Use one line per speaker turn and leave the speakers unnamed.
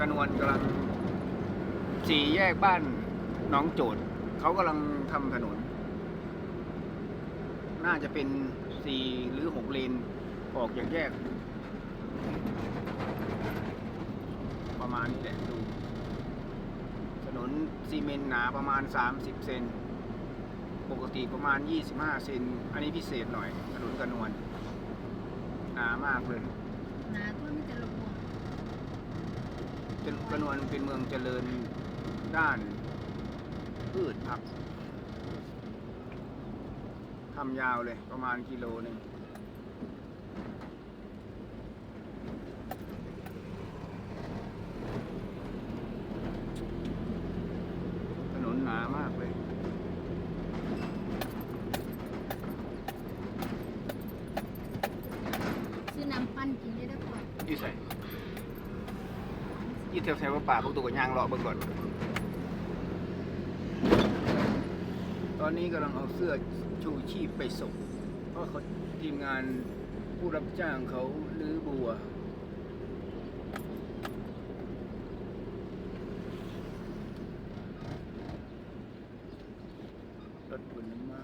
กระนวลกำลังสี่แยกบ้านหน้องโจดเขากำลังทำถนน น่าจะเป็นสี่หรือหกเลนออกจากแยก ประมาณนี้แหละดู ถนนซีเมนต์หนาประมาณ 30 เซนปกติประมาณ 25 เซนอันนี้พิเศษหน่อยถนนกระนวลหนามากเลยห
นาตัวมีแต่ลงหัว
กระนวลเป็นเมืองเจริญด้านพืชผักทำยาวเลยประมาณกิโลหนึ่งถนนหนามากเลย
ซื้อน้ำปั้นกินได้ด้วยก่อน
ยี่ใส่ ยืดแถวแถวป่าพวกตัวกับยางหล่อเบิ่งก่อนตอนนี้กำลังเอาเสื้อชูชีพไปส่ง เพราะเขาทีมงานผู้รับจ้างเขาลื้อบัวรถบุญมา